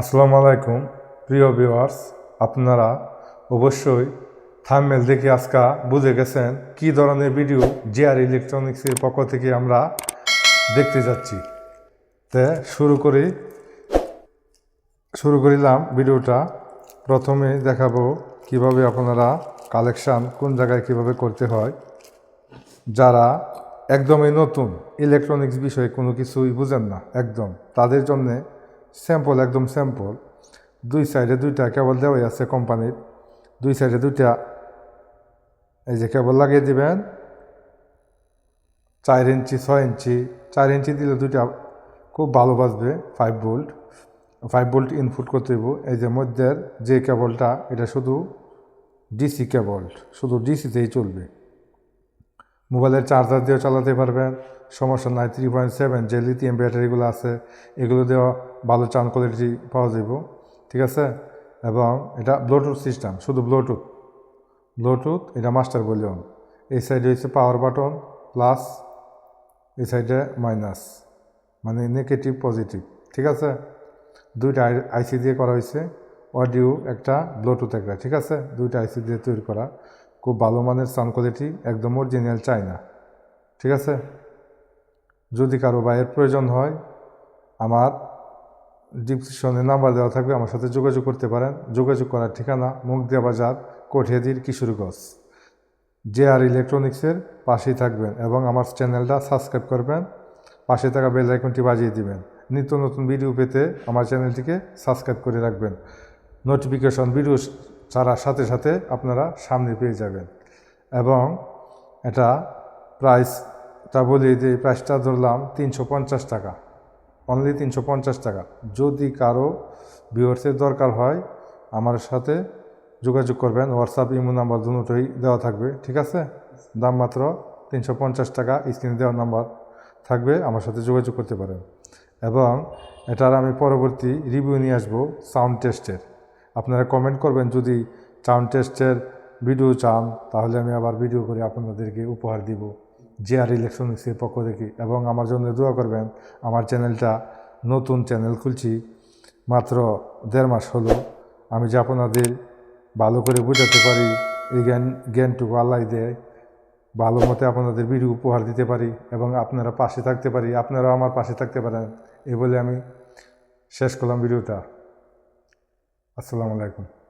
আসসালামু আলাইকুম, প্রিয় ভিওয়ার্স আপনারা অবশ্যই থামমেল দেখে আজকা বুঝে গেছেন কি ধরনের ভিডিও জিআর ইলেকট্রনিক্সের পক্ষ থেকে আমরা দেখতে যাচ্ছি। তে শুরু করি, শুরু করিলাম ভিডিওটা। প্রথমে দেখাবো কীভাবে আপনারা কালেকশান, কোন জায়গায় কীভাবে করতে হয়। যারা একদমই নতুন ইলেকট্রনিক্স বিষয়ে কোনো কিছুই বুঝেন না, একদম, তাদের জন্যে স্যাম্পল একদম স্যাম্পল দুই সাইডে দুইটা কেবল দেওয়াই আছে কোম্পানির। দুই সাইডে দুইটা, এই যে কেবল লাগিয়ে দিবেন। চার ইঞ্চি, ছয় ইঞ্চি, চার ইঞ্চি দিলে দুইটা খুব ভালো বাজবে five volt five volt input করতে হইব। এই যে মধ্যের যে কেবলটা, এটা শুধু ডিসি কেবল, শুধু ডিসিতেই চলবে। মোবাইলের চার্জার দিয়েও চালাতে পারবেন। সমস্যা নাই থ্রি পয়েন্ট সেভেন যে লিথিয়াম ব্যাটারিগুলো আছে, এগুলো দেওয়া ভালো চান কোয়ালিটি পাওয়া যাব ঠিক আছে? এবং এটা ব্লুটুথ সিস্টেম শুধু ব্লুটুথ ব্লুটুথ এটা মাস্টার ভলিউম এই সাইডে হচ্ছে পাওয়ার বাটন প্লাস এই সাইডে মাইনাস মানে নেগেটিভ পজিটিভ ঠিক আছে? দুইটা আইসি দিয়ে করা হয়েছে অডিও একটা ব্লুটুথ একটা, ঠিক আছে? দুইটা আইসি দিয়ে তৈরি করা। খুব ভালো মানের সাউন্ড কোয়ালিটি একদম অরিজিনাল চাই না ঠিক আছে? যদি কারও বাইয়ের প্রয়োজন হয়, আমার ডিসক্রিপশনে নাম্বার দেওয়া থাকবে, আমার সাথে যোগাযোগ করতে পারেন। যোগাযোগ করার ঠিকানা মুগদিয়া বাজার কোঠিয়াদির কিশোরগঞ্জ। জে আর ইলেকট্রনিক্সের পাশেই থাকবেন এবং আমার চ্যানেলটা সাবস্ক্রাইব করবেন। পাশে থাকা বেল আইকনটি বাজিয়ে দিবেন। নিত্য নতুন ভিডিও পেতে আমার চ্যানেলটিকে সাবস্ক্রাইব করে রাখবেন। নোটিফিকেশন ভিডিও ছাড়ার সাথে সাথে আপনারা সামনে পেয়ে যাবেন। এবং এটা প্রাইসটা বলি যে প্রাইসটা ধরলাম তিনশো পঞ্চাশ টাকা। অনলি তিনশো পঞ্চাশ টাকা। যদি কারও ভিউয়ার্সের দরকার হয়, আমার সাথে যোগাযোগ করবেন। হোয়াটসঅ্যাপ ইমো নাম্বার দুটোই দেওয়া থাকবে, ঠিক আছে? দাম মাত্র তিনশো পঞ্চাশ টাকা স্ক্রিনে দেওয়া নাম্বার থাকবে, আমার সাথে যোগাযোগ করতে পারেন। এবং এটার আমি পরবর্তী রিভিউ নিয়ে আসব সাউন্ড টেস্টের আপনারা কমেন্ট করবেন, যদি সাউন্ড টেস্টের ভিডিও চান, তাহলে আমি আবার ভিডিও করে আপনাদেরকে উপহার দিব। জে আর ইলেকশন ইলেকট্রনিক্সের পক্ষ থেকে। এবং আমার জন্য দোয়া করবেন, আমার চ্যানেলটা নতুন চ্যানেল খুলছি, মাত্র দেড় মাস হলো। আমি যে আপনাদের ভালো করে বোঝাতে পারি, এই জ্ঞান, জ্ঞানটুকু আল্লাহ দেয়, ভালো মতে আপনাদের ভিডিও উপহার দিতে পারি এবং আপনারা পাশে থাকতে পারি, আপনারাও আমার পাশে থাকতে পারেন, এই বলে আমি শেষ করলাম ভিডিওটা। আসসালামু আলাইকুম।